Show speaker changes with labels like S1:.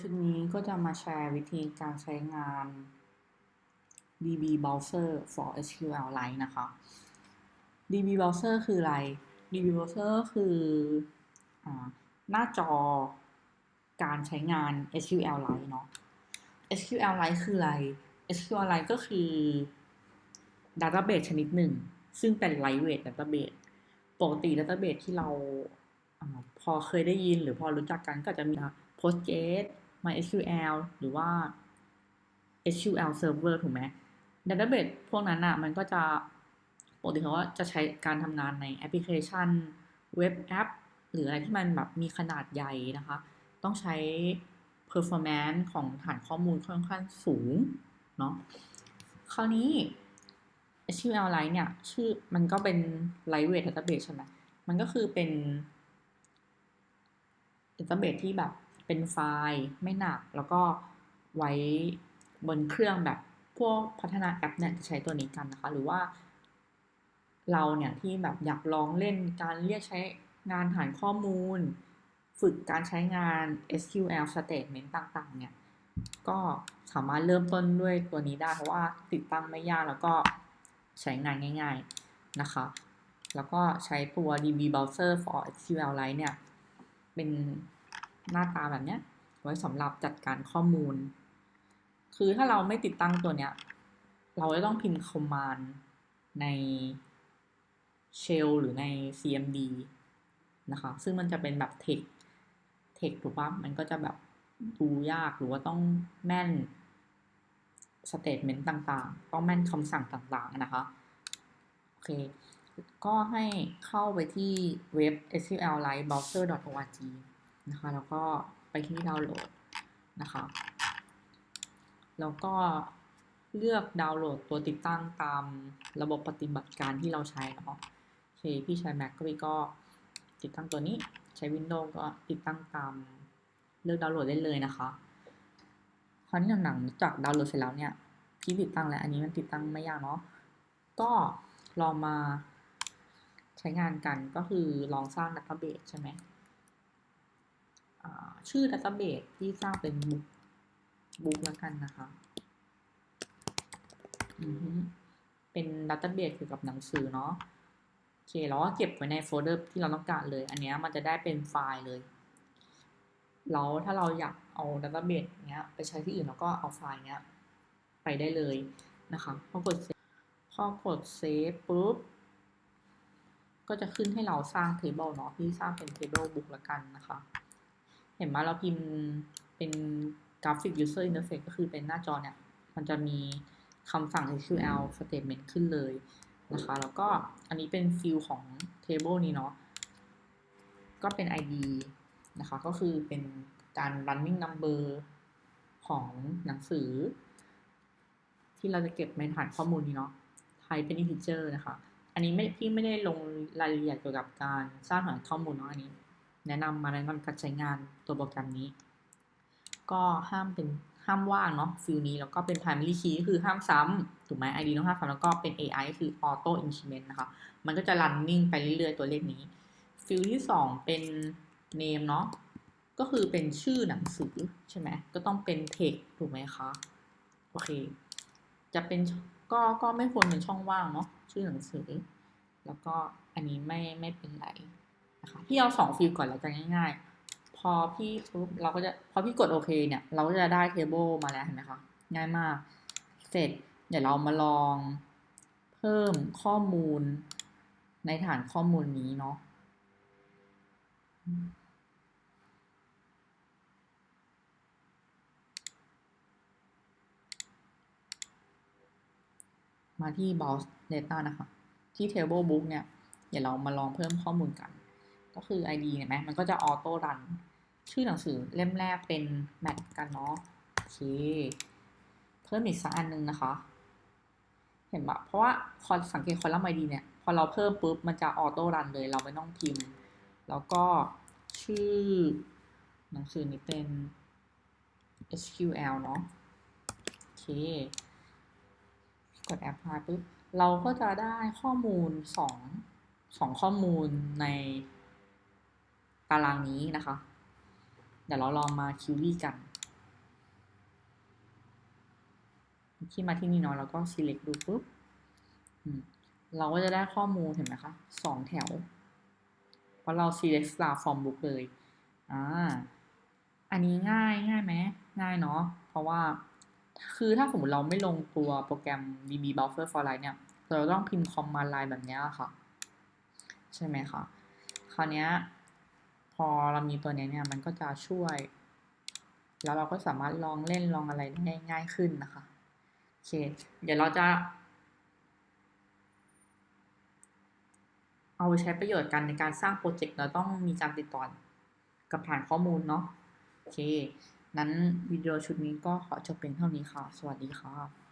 S1: ชุดนี้ก็จะมาแชร์วิธีการใช้งาน DB Browser for sql lite นะคะ DB Browser คืออะไร DB Browser คืออหน้าจอการใช้งาน sql lite เนาะ sql lite คืออะไร sql lite ก็คือ Database ชนิดหนึ่ง ซึ่งเป็น Lightweight Database ปกติ Database ที่เราอาพอเคยได้ยินหรือพอรู้จักกันก็จะมี Postgres MySQL หรือว่า SQL Server ถูกไหม Database พวกนั้นอะ มันก็จะปกติเขาว่าจะใช้การทำงานในแอปพลิเคชันเว็บแอป หรืออะไรที่มันแบบมีขนาดใหญ่นะคะ ต้องใช้ performance ของฐานข้อมูลค่อนข้างสูงเนาะคราวนี้ SQLite เนี่ย ชื่อมันก็เป็น lightweight database ใช่ไหมมันก็คือเป็น database ที่แบบ เป็นไฟล์ไม่หนัก แล้วก็ไว้บนเครื่องแบบพวกพัฒนาแอปเนี่ยจะใช้ตัวนี้กันนะคะ หรือว่า เราเนี่ยที่แบบอยากลองเล่นการเรียกใช้งานฐานข้อมูล ฝึกการใช้งาน SQL statement ต่างๆ เนี่ย ก็สามารถเริ่มต้นด้วยตัวนี้ได้ เพราะว่าติดตั้งไม่ยากแล้วก็ใช้งานง่าย ๆนะคะ แล้วก็ใช้ตัว DB Browser for SQLite เนี่ย เป็น หน้าตาแบบเนี้ย ไว้สำหรับจัดการข้อมูล คือถ้าเราไม่ติดตั้งตัวเนี้ย เราจะต้องพิมพ์ command ใน shell หรือใน cmd นะคะ ซึ่งมันจะเป็นแบบ text text ถูกปะมันก็จะแบบดูยากหรือว่าต้องแม่น statement ต่างๆ ต้องแม่นคำสั่งต่างๆนะคะ โอเค ก็ให้เข้าไปที่เว็บ sqlitebrowser.org นะคะแล้วก็ไปที่ดาวน์โหลดนะคะแล้วก็เลือกดาวน์โหลดตัวติดตั้งตามระบบปฏิบัติการที่เราใช้เนาะโอเคพี่ใช้ Mac ก็พี่ก็ติดตั้งตัวนี้ใช้ Windows ก็ติดตั้งตามเลือกดาวน์โหลดได้เลยนะคะคราวนี้หลังจากดาวน์โหลดเสร็จแล้วเนี่ยพี่ติดตั้งแล้วอันนี้มันติดตั้งไม่ยากเนาะก็ลองมาใช้งานกันก็คือลองสร้าง Database ใช่ไหม ชื่อ Database ที่สร้างเป็นบุ๊กบุ๊กแล้วกันนะคะเป็น Database เกี่ยวกับหนังสือเนาะโอเคเราก็เก็บไว้ในโฟลเดอร์ที่เราต้องการเลย อันนี้มันจะได้เป็นไฟล์เลยแล้วถ้าเราอยากเอา Database เบดเนี้ยไปใช้ที่อื่นเราก็เอาไฟล์เนี้ยไปได้เลยนะคะพอกดพอกดเซฟปุ๊บก็จะขึ้นให้เราสร้าง table เนาะที่สร้างเป็น table book ละกันนะคะ เห็นไหมเราพิมพ์เป็นกราฟิก user interface ก็คือเป็นหน้าจอเนี่ย มันจะมีคำสั่ง SQL statement ขึ้นเลยนะคะ แล้วก็อันนี้เป็นฟิลของ table นี้เนาะ ก็เป็น ID นะคะ ก็คือเป็นการ running number ของหนังสือ ที่เราจะเก็บในฐานข้อมูลนี้เนาะไทยเป็น integer นะคะ อันนี้ไม่พี่ไม่ได้ลงรายละเอียดเกี่ยวกับการสร้างฐานข้อมูลเนาะอันนี้ แนะนำมาแนะนำการใช้งานตัวโปรแกรมนี้ ก็ห้ามเป็นห้ามว่างเนาะฟิลนี้แล้วก็เป็น primary key ก็คือห้ามซ้ำถูกไหม ID ต้องห้ามซ้ำแล้วก็เป็น AI ก็คือ auto increment นะคะ มันก็จะ running ไปเรื่อยๆ ตัวเลขนี้ ฟิลที่ 2 เป็น name เนาะก็คือเป็นชื่อหนังสือใช่ไหมก็ต้องเป็น text ถูกไหมคะ โอเค จะเป็นก็ก็ไม่ควรเป็นช่องว่างเนาะชื่อหนังสือ แล้วก็อันนี้ไม่ไม่เป็นไร นะคะพี่เอาสองฟิลก่อนแล้วกันง่าย ๆ พอพี่ปุ๊บเราก็จะพอพี่กดโอเคเนี่ย เราก็จะได้เทเบิลมาแล้วเห็นไหมคะง่ายมาก เสร็จเดี๋ยวเรามาลองเพิ่มข้อมูลในฐานข้อมูลนี้เนาะมาที่ Browse Data นะคะ ที่ Table Book เนี่ย เดี๋ยวเรามาลองเพิ่มข้อมูลกัน ก็คือ ID เห็นไหมมันก็จะออโต้รัน ชื่อหนังสือเล่มแรกเป็นแมทกันเนาะโอเค เพิ่มอีกสักอันนึงนะคะ เห็นปะเพราะว่าคอสังเกตคอลัมน์ ID เนี่ย พอเราเพิ่มปุ๊บ มันจะออโต้รันเลย เราไม่ต้องพิมพ์ แล้วก็ชื่อหนังสือนี้เป็น SQL เนาะโอเค กด apply ปุ๊บ เราก็จะได้ข้อมูลสองสองข้อมูลใน ตารางนี้นะคะ เดี๋ยวเราลองมาคิวรี่กัน ที่มาที่นี่เนาะแล้วก็ select ดูปุ๊บเราก็จะได้ข้อมูลเห็นไหมคะสองแถว เพราะเรา select star from book เลยอ่าอันนี้ง่ายง่ายไหมง่ายเนาะเพราะว่าคือถ้าสมมติเราไม่ลงตัวโปรแกรม db buffer for line เนี่ย เราต้องพิมพ์คอมมานด์ไลน์แบบนี้ค่ะ ใช่ไหมคะคราวนี้ พอเรามีตัวนี้เนี่ยมันก็จะช่วย แล้วเราก็สามารถลองเล่นลองอะไรได้ง่ายขึ้นนะคะโอเคเดี๋ยวเราจะ เอาไปใช้ประโยชน์กันในการสร้างโปรเจกต์เราต้องมีการติดต่อกับฐานข้อมูลเนาะโอเค นั้นวิดีโอชุดนี้ก็ขอจบเพียงเท่านี้ค่ะ สวัสดีค่ะ